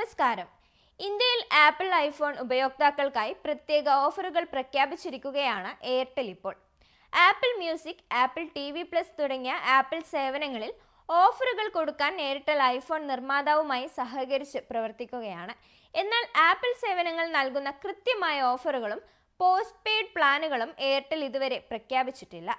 നമസ്കാരം. ഇന്ത്യയിൽ apple iPhone ഉപയോക്താക്കൾക്കായി പ്രത്യേക ഓഫറുകൾ പ്രഖ്യാപിച്ചിരിക്കുകയാണ് എയർടെൽ ഇപ്പോൾ. Apple music Apple T V plus തുടങ്ങിയ ആപ്പിൾ സേവനങ്ങളിൽ ഓഫറുകൾ കൊടുക്കാൻ എയർടെൽ ഐഫോൺ നിർമ്മാതാവുമായി സഹകരിച്ച് പ്രവർത്തിക്കുകയാണ്. എന്നാൽ ആപ്പിൾ സേവനങ്ങൾ നൽകുന്ന കൃത്യമായ ഓഫറുകളും പോസ്റ്റ് പെയ്ഡ് പ്ലാനുകളും എയർടെൽ ഇതുവരെ പ്രഖ്യാപിച്ചിട്ടില്ല.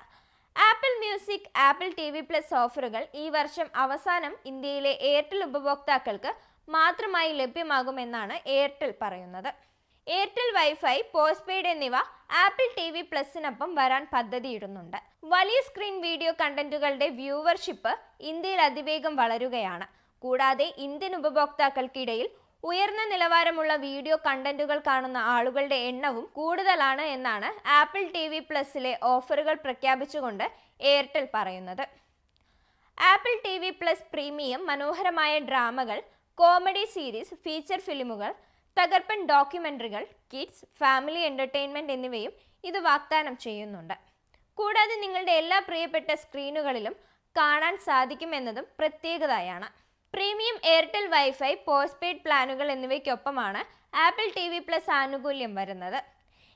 Apple Music Apple T V plus ഓഫറുകൾ ഈ വർഷം അവസാനം ഇന്ത്യയിലെ എയർടെൽ ഉപഭോക്താക്കൾക്ക് മാത്രമായി ലഭ്യമാകുമെന്നാണ് എയർടെൽ പറയുന്നത്. എയർടെൽ വൈഫൈ പോസ്റ്റ് പെയ്ഡ് എന്നിവ ആപ്പിൾ ടി വി പ്ലസിനൊപ്പം വരാൻ പദ്ധതിയിടുന്നുണ്ട്. വലിയ സ്ക്രീൻ വീഡിയോ കണ്ടന്റുകളുടെ വ്യൂവർഷിപ്പ് ഇന്ത്യയിൽ അതിവേഗം വളരുകയാണ്. കൂടാതെ ഇന്ത്യൻ ഉപഭോക്താക്കൾക്കിടയിൽ ഉയർന്ന നിലവാരമുള്ള വീഡിയോ കണ്ടന്റുകൾ കാണുന്ന ആളുകളുടെ എണ്ണവും കൂടുതലാണ് എന്നാണ് ആപ്പിൾ ടി വി പ്ലസിലെ ഓഫറുകൾ പ്രഖ്യാപിച്ചുകൊണ്ട് എയർടെൽ പറയുന്നത്. Apple T V plus premium മനോഹരമായ ഡ്രാമകൾ കോമഡി സീരീസ് ഫീച്ചർ ഫിലിമുകൾ തകർപ്പൻ ഡോക്യുമെന്ററികൾ കിഡ്സ് ഫാമിലി എന്റർടൈൻമെന്റ് എന്നിവയും ഇത് വാഗ്ദാനം ചെയ്യുന്നുണ്ട്. കൂടാതെ നിങ്ങളുടെ എല്ലാ പ്രിയപ്പെട്ട സ്ക്രീനുകളിലും കാണാൻ സാധിക്കുമെന്നതും പ്രത്യേകതയാണ്. Premium Airtel wifi postpaid പ്ലാനുകൾ എന്നിവയ്ക്കൊപ്പമാണ് ആപ്പിൾ ടി വി പ്ലസ് ആനുകൂല്യം വരുന്നത്.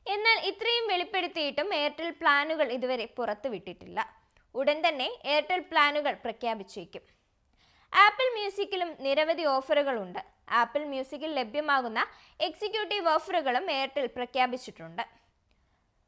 എന്നാൽ ഇത്രയും വെളിപ്പെടുത്തിയിട്ടും എയർടെൽ പ്ലാനുകൾ ഇതുവരെ പുറത്തുവിട്ടിട്ടില്ല. ഉടൻ തന്നെ എയർടെൽ പ്ലാനുകൾ പ്രഖ്യാപിച്ചേക്കും. ആപ്പിൾ മ്യൂസിക്കിലും നിരവധി ഓഫറുകളുണ്ട്. ആപ്പിൾ മ്യൂസിക്കിൽ ലഭ്യമാകുന്ന എക്സിക്യൂട്ടീവ് ഓഫറുകളും എയർടെൽ പ്രഖ്യാപിച്ചിട്ടുണ്ട്.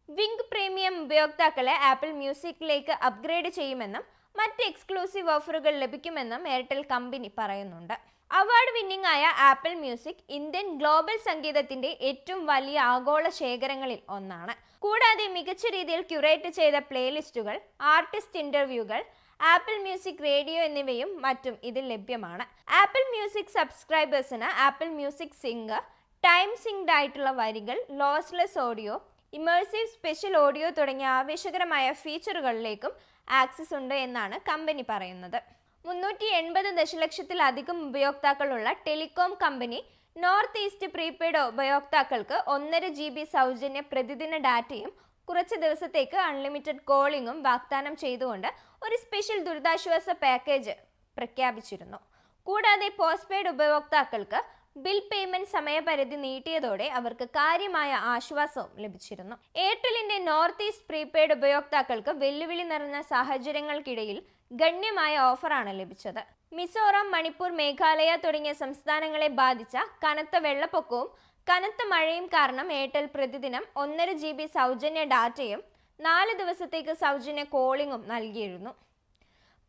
വിങ്ക് പ്രീമിയം ഉപയോക്താക്കളെ ആപ്പിൾ മ്യൂസിക്കിലേക്ക് അപ്ഗ്രേഡ് ചെയ്യുമെന്നും മറ്റ് എക്സ്ക്ലൂസീവ് ഓഫറുകൾ ലഭിക്കുമെന്നും എയർടെൽ കമ്പനി പറയുന്നുണ്ട്. അവാർഡ് വിന്നിംഗ് ആയ ആപ്പിൾ മ്യൂസിക് ഇന്ത്യൻ ഗ്ലോബൽ സംഗീതത്തിന്റെ ഏറ്റവും വലിയ ആഗോള ശേഖരങ്ങളിൽ ഒന്നാണ്. കൂടാതെ മികച്ച രീതിയിൽ ക്യൂറേറ്റ് ചെയ്ത പ്ലേലിസ്റ്റുകൾ ആർട്ടിസ്റ്റ് ഇന്റർവ്യൂകൾ ആപ്പിൾ മ്യൂസിക് റേഡിയോ എന്നിവയും മറ്റും ഇതിൽ ലഭ്യമാണ്. Apple music സബ്സ്ക്രൈബേഴ്സിന് Apple music sing time synced ആയിട്ടുള്ള വരികൾ lossless audio immersive spatial audio തുടങ്ങിയ ആവേശകരമായ ഫീച്ചറുകളിലേക്കും ആക്സസ് ഉണ്ട് എന്നാണ് കമ്പനി പറയുന്നത്. മുന്നൂറ്റി എൺപത് ദശലക്ഷത്തിലധികം ഉപയോക്താക്കളുള്ള telecom company north east prepaid ഉപയോക്താക്കൾക്ക് ഒന്നര ജി ബി സൗജന്യ പ്രതിദിന ഡാറ്റയും കുറച്ച് ദിവസത്തേക്ക് അൺലിമിറ്റഡ് കോളിംഗും വാഗ്ദാനം ചെയ്തുകൊണ്ട് ഒരു സ്പെഷ്യൽ ദുരിതാശ്വാസ പാക്കേജ് പ്രഖ്യാപിച്ചിരുന്നു. കൂടാതെ പോസ്റ്റ് പെയ്ഡ് ഉപഭോക്താക്കൾക്ക് ബിൽ പേയ്മെന്റ് സമയപരിധി നീട്ടിയതോടെ അവർക്ക് കാര്യമായ ആശ്വാസവും ലഭിച്ചിരുന്നു. എയർടെലിന്റെ നോർത്ത് ഈസ്റ്റ് പ്രീപെയ്ഡ് ഉപയോക്താക്കൾക്ക് വെല്ലുവിളി നിറഞ്ഞ സാഹചര്യങ്ങൾക്കിടയിൽ ഗണ്യമായ ഓഫറാണ് ലഭിച്ചത്. മിസോറാം മണിപ്പൂർ മേഘാലയ തുടങ്ങിയ സംസ്ഥാനങ്ങളെ ബാധിച്ച കനത്ത വെള്ളപ്പൊക്കവും കനത്ത മഴയും കാരണം എയർടെൽ പ്രതിദിനം ഒന്നര ജി ബി സൗജന്യ ഡാറ്റയും നാല് ദിവസത്തേക്ക് സൗജന്യ കോളിംഗും നൽകിയിരുന്നു.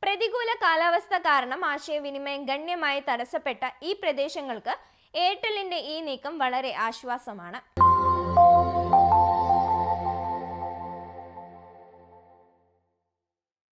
പ്രതികൂല കാലാവസ്ഥ കാരണം ആശയവിനിമയം ഗണ്യമായി തടസ്സപ്പെട്ട ഈ പ്രദേശങ്ങൾക്ക് എയർടെല്ലിന്റെ ഈ നീക്കം വളരെ ആശ്വാസമാണ്.